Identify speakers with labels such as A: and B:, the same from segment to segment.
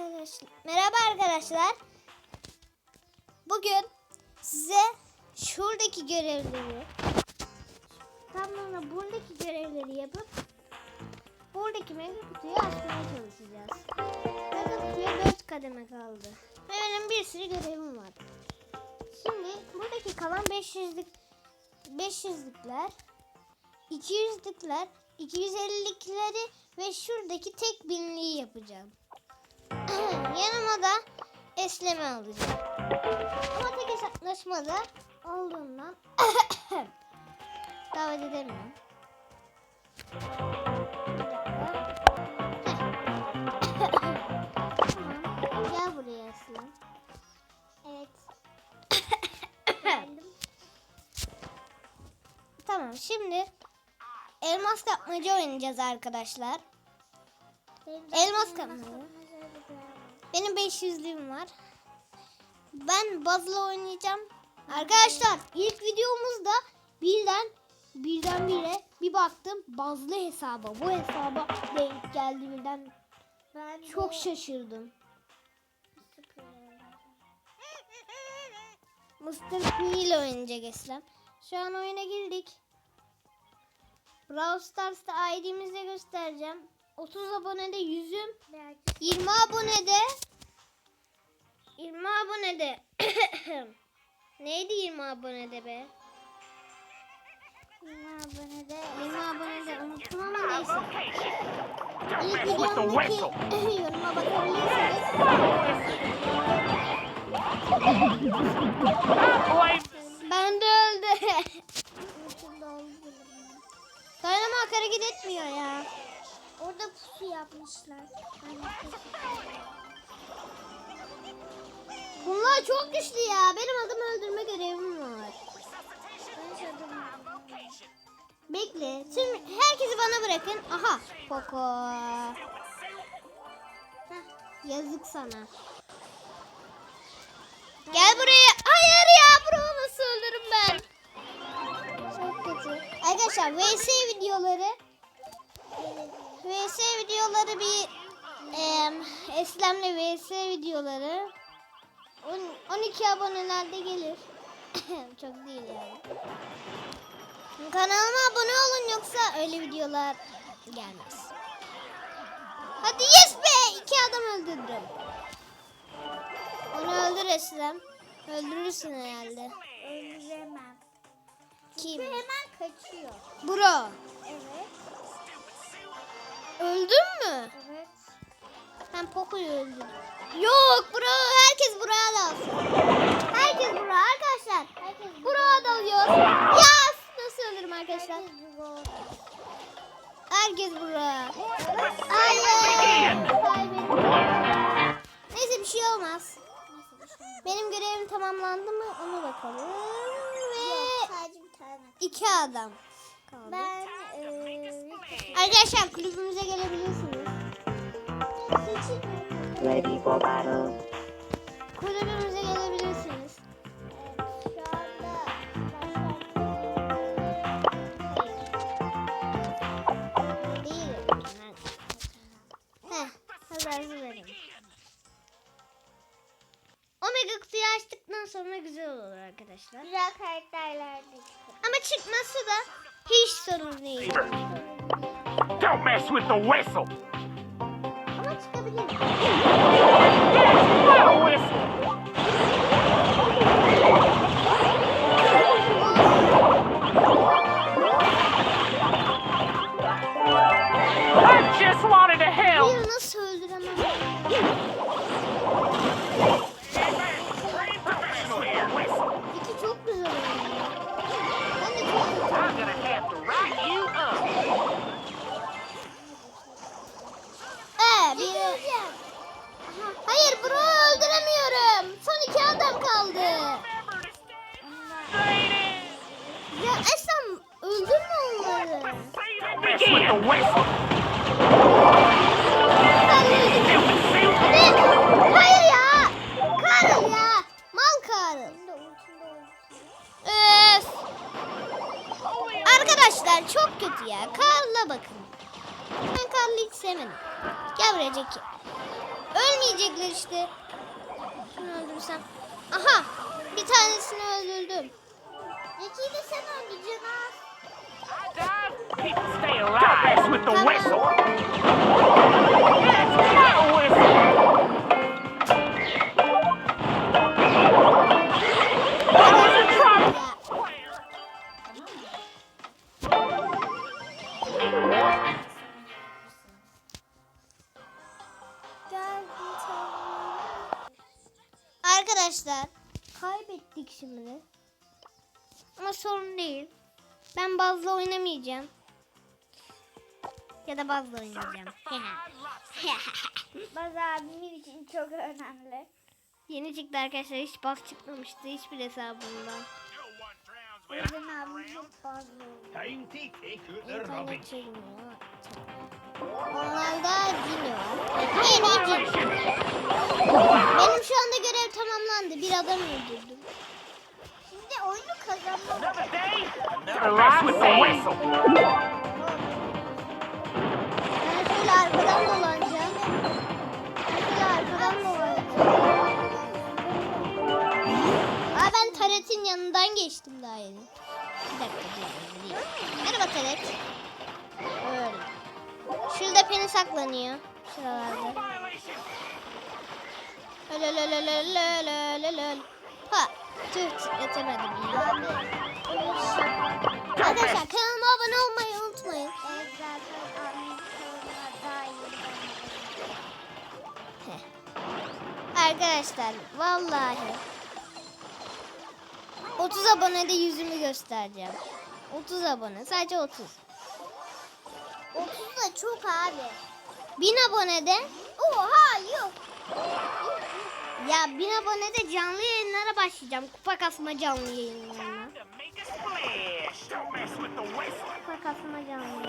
A: arkadaşlar. Merhaba arkadaşlar. Bugün size şuradaki görevleri tam sonra buradaki görevleri yapıp buradaki mega kutuyu açmaya çalışacağız. Mega kutuya 4 kademe kaldı. Ve benim bir sürü görevim var. Şimdi buradaki kalan 500'lük 500'lükler 200'lükler 250'likleri ve şuradaki tek binliği yapacağım. Yanıma da esleme alacağım. Ama tek hesaplaşmada olduğundan davet edemiyorum. Gel buraya Aslan. Evet. Tamam şimdi elmas kapmaca oynayacağız arkadaşlar. Elmas kapmaca. Benim 500'lüğüm var. Ben Buzz'la oynayacağım. Arkadaşlar ilk videomuzda birden birden bire bir baktım Buzz'lı hesaba. Bu hesaba denk geldi birden.
B: Ben
A: Çok şaşırdım. Mr. P ile oynayacak Eslem. Şu an oyuna girdik. Brawl Stars'ta ID'mizi göstereceğim. 30 abonede yüzüm. 20 abonede 20 abonede Neydi 20 abonede be?
B: 20 abonede
A: 20 abonede unuttum ama neyse. İlk videomdaki yoruma bakabilirsiniz. Ben de öldü. Dynamite hareket etmiyor ya.
B: Orada pusu yapmışlar.
A: Bunlar çok güçlü ya. Benim adam öldürme görevim var. Bekle. Tüm herkesi bana bırakın. Aha. Poco. Yazık sana. Gel buraya. Hayır ya. Bro nasıl öldürürüm ben? Çok kötü. Arkadaşlar VS videoları VS videoları bir em, Eslem'le VS videoları on- 12 abonelerde gelir. Çok değil yani. Kanalıma abone olun yoksa öyle videolar gelmez. Hadi yes be! İki adam öldürdüm. Onu öldür Eslem. Öldürürsün herhalde.
B: Öldüremem.
A: Kim?
B: Ve hemen kaçıyor.
A: Bro.
B: Evet.
A: Öldün mü?
B: Evet.
A: Ben Poco'yu öldürdüm. Yok bro. Herkes buraya dalsın. Herkes buraya arkadaşlar.
B: Herkes
A: Buraya dalıyor. Yas! Nasıl ölürüm arkadaşlar?
B: Herkes
A: buraya. Hayır. Neyse bir şey olmaz. Benim görevim tamamlandı mı ona bakalım. Ve
B: Yok, sadece bir tane.
A: iki adam Arkadaşlar kulübümüze gelebilirsiniz.
C: Ready for battle.
A: Kulübümüze gelebilirsiniz.
B: şu anda
A: Değil. Heh, haberinizi vereyim. Omega kutuyu açtıktan sonra güzel olur arkadaşlar.
B: güzel karakterler de çıkıyor.
A: Ama çıkması da hiç sorun değil.
D: Don't mess with the whistle.
A: Arkadaşlar çok kötü ya. Karl'a bakın. Ben Karl'ı hiç sevmedim. Gel buraya Jackie. Ölmeyeceğim. yiyecekler işte. Şunu öldürsem. Aha bir tanesini öldürdüm.
B: Zeki'yi de sen öldüreceksin ha.
A: Arkadaşlar kaybettik şimdi. Ama sorun değil. Ben bazla oynamayacağım. Ya da bazla oynayacağım.
B: Baz abimin için çok önemli.
A: Yeni çıktı arkadaşlar. Hiç baz çıkmamıştı hiçbir hesabımda.
B: Bozan abim çok
E: the
A: İnternet çekmiyor. Onlarda Cini. Benim şu anda görev tamamlandı. Bir adam öldürdüm
B: oyunu
D: kazanmam.
A: Ben şöyle arkadan dolanacağım. Ben şöyle arkadan dolanacağım. Aa ben Taret'in yanından geçtim daha yeni. Bir dakika dur. dur. Merhaba Taret. Öyle. Şurada Penny saklanıyor. Şuralarda. Lö. Ha. Tüh titretemedim ya. Arkadaşlar kanalıma abone olmayı unutmayın.
B: Evet zaten daha iyi.
A: Arkadaşlar vallahi 30 abonede yüzümü göstereceğim. 30 abone sadece 30.
B: 30 da çok abi.
A: 1000 abonede
B: Oha yok.
A: ya 1000 abonede canlı yayınlara başlayacağım. Kupa kasma canlı yayınlarına. Kupa kasma canlı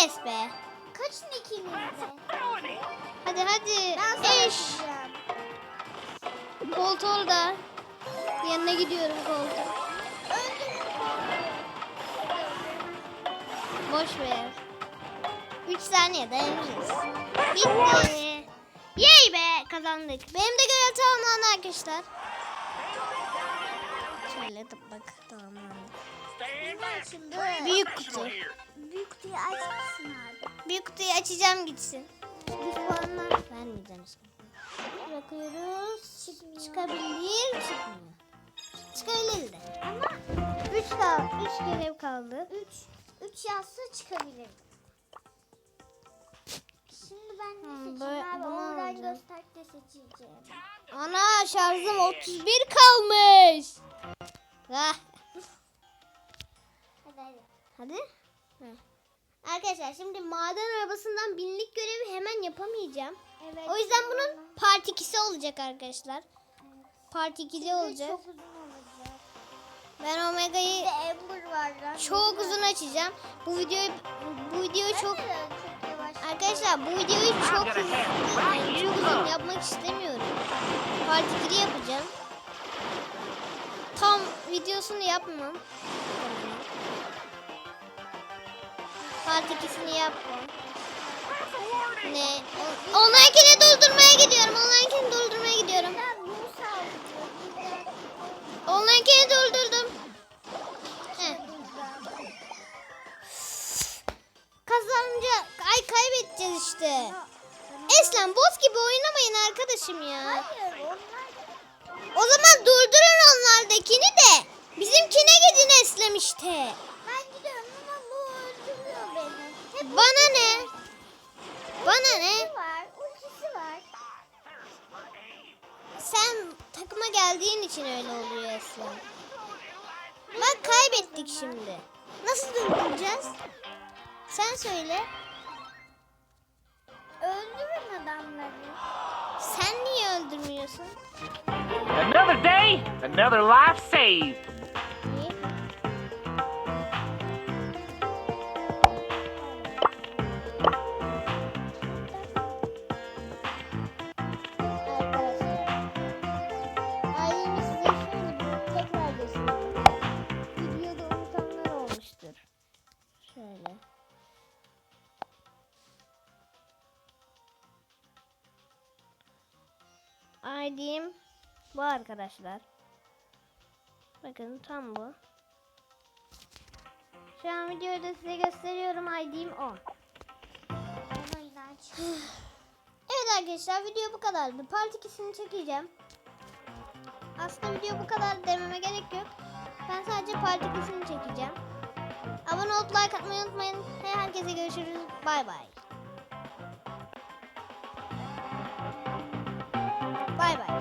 A: yes be.
B: Kaçın ikiniz de?
A: Hadi hadi.
B: Ben
A: Eş. Colt orada. Yanına gidiyorum Colt'a. Boş ver. 3 saniye dayanırız. Bitti. Yey be kazandık. Benim de görev tamamlandı arkadaşlar. Şöyle tıpkı tamamlandı.
B: Şimdi
A: Büyük kutu.
B: Büyük kutuyu açmışsın abi.
A: Büyük kutuyu açacağım gitsin. Düz puanlar vermeyeceğim şimdi. Bırakıyoruz. Çık, çıkabilir çıkmıyor. Çıkabilir de.
B: Ama
A: 3 kaldı. 3 görev kaldı.
B: 3 3 yazsa çıkabilir. Şimdi ben ne seçeyim abi? Oradan
A: alacağım.
B: gösterge seçeceğim.
A: Ana şarjım 31 kalmış. Ah.
B: Hadi hadi.
A: Heh. Arkadaşlar şimdi maden arabasından binlik görevi hemen yapamayacağım.
B: Evet.
A: O yüzden bunun part 2'si olacak arkadaşlar. Part 2'de olacak.
B: Çok uzun olacak.
A: Ben Omega'yı
B: de Amber var lan.
A: çok uzun açacağım. Bu videoyu bu videoyu çok
B: çok.
A: Arkadaşlar bu videoyu çok uzun, yani çok uzun yapmak istemiyorum. Part 2'de yapacağım. Tam videosunu yapmam. Part 2'sini yapmam. Ne? O- Online'kini doldurmaya gidiyorum. Online'kini doldurmaya gidiyorum. Online'kini doldurdum. Heh. Kazanınca ay kaybedeceğiz işte. Eslan boss gibi oynamayın arkadaşım ya. O zaman durdurun onlardakini de. Bizimkine gidin Eslem işte. Bana ne? Bana ne?
B: ultisi var. Ultisi var.
A: Sen takıma geldiğin için öyle oluyor Eslem. Bak kaybettik şimdi. Nasıl durduracağız? Sen söyle.
B: Öldürün adamları.
A: Sen niye öldürmüyorsun?
D: Another day, another life saved.
A: ID'm bu arkadaşlar. Bakın tam bu. Şu an videoyu size gösteriyorum. ID'm 10.
B: Oyunu aç.
A: Evet arkadaşlar video bu kadardı. Part 2'sini çekeceğim. Aslında video bu kadar dememe gerek yok. Ben sadece part 2'sini çekeceğim. Abone olup like atmayı unutmayın. Herkese görüşürüz. Bay bay. Bay bay.